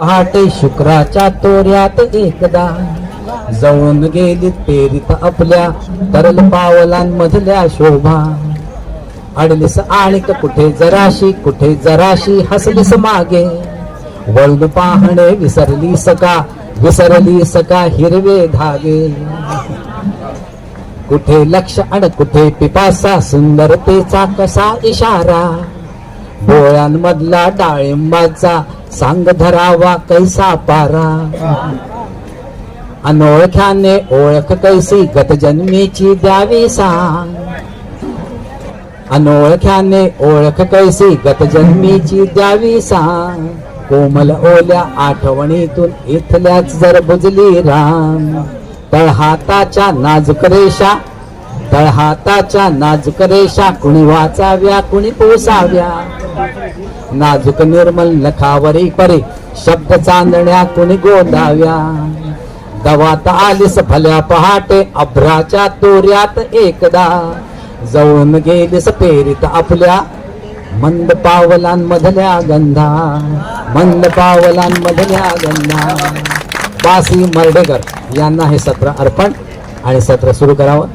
पहाटे शुक्राच्या तोऱ्यात एकदा जळून गेली पेरीत आपल्या तरल पावलांमधल्या शोभा. अडलीस आणिक कुठे जराशी कुठे जराशी हसलीस मागे. वळून पाहणे विसरली सका विसरली सका हिरवे धागे. कुठे लक्ष अन कुठे पिपासा सुंदरतेचा कसा इशारा. डोळ्यांमधला डाळिंबाचा सांग धरावा कैसा पारा? अनोळख्याने ओळख कैसी गतजन्मीची द्यावी सांग. अनोळख्याने ओळख कैसी गतजन्मीची द्यावी सांग. कोमल ओल्या आठवणीतून इथल्याच जर बुजली राम. तळहाताच्या नाजूक रेषा तळहाताच्या नाजूक रेषा कुणी वाचाव्या कुणी पोसाव्या. नाजूक निर्मल नखावरी परी शब्द चांदण्या कुणी गोंदाव्या दवात आलीस भल्या पहाटे अभ्राच्या तोऱ्यात एकदा. जवळून गेलीस पेरीत आपल्या मंद पावलांमधल्या गंधा. मंद पावलांमधल्या गंधा. बासी मर्डेकर यांना हे सत्र अर्पण आणि सत्र सुरू करावं.